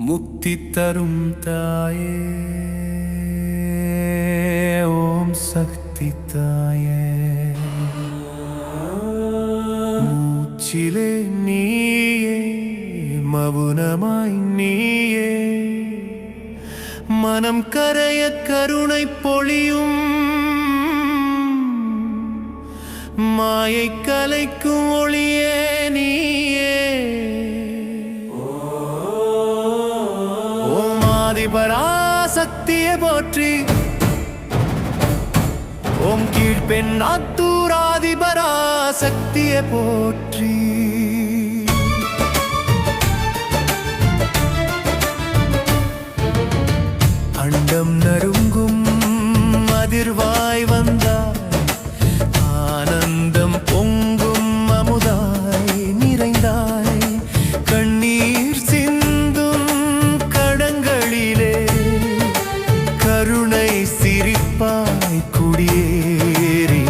முக்தி தரும் தாயே ஓம் சக்தி தாயே. மூச்சிலே நீயே மவுனமாய் நீயே. மனம் கரைய கருணை பொழியும். மாயை கலைக்கும் ஒளியே சக்தியை போற்றி. ஓம் கீழ்பெண் அத்தூராதிபராசக்தியை போற்றி. அண்டம் நறுங்கும் அதிர்வா நாய் குடியேறினாய்.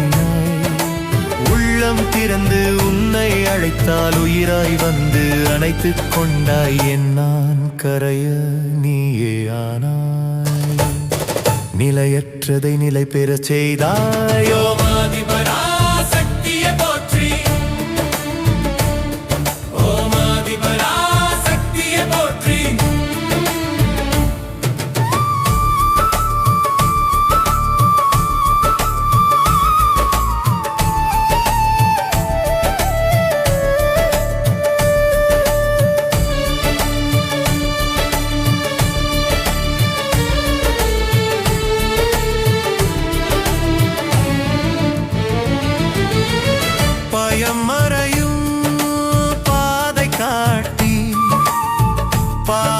உள்ளம் திறந்து உன்னை அழைத்தால் உயிராய் வந்து அணைத்துக் கொண்டாய். என் நான் கரைய நீயே ஆனாய். நிலையற்றதை நிலை பெறச் செய்தாயோ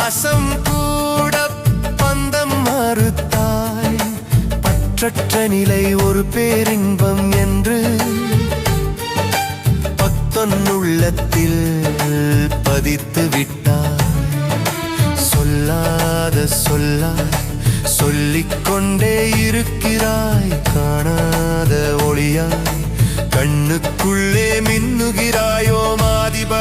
பாசம் கூட பந்தம் மறுத்தாய். பற்றற்ற நிலை ஒரு பேரின்பம் என்று பத்தொன்னுள்ளத்தில் பதித்து விட்டாய். சொல்லாத சொல்லாய் சொல்லிக்கொண்டே இருக்கிறாய். காணாத ஒளியாய் கண்ணுக்குள்ளே மின்னுகிறாயோ மாதிபரா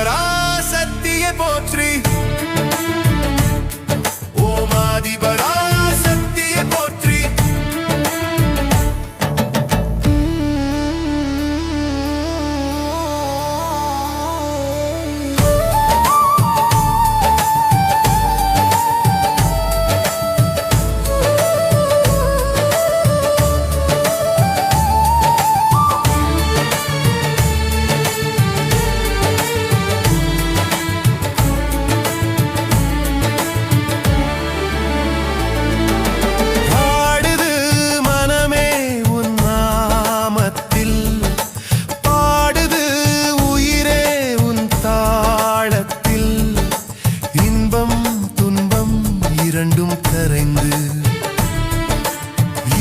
இரண்டும் கரைந்து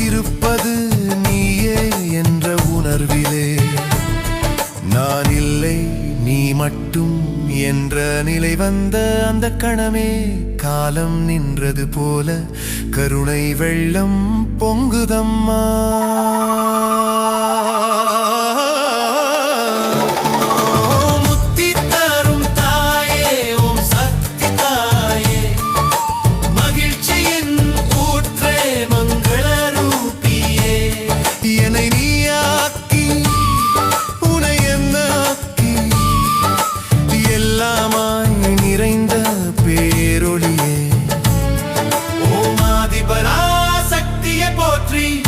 இருப்பது நீயே என்ற உணர்விலே. நான் இல்லை நீ மட்டும் என்ற நிலை வந்த அந்த கணமே. காலம் நின்றது போல கருணை வெள்ளம் பொங்குதம்மா. ஓம் ஆதிபரா சக்தியை போற்றி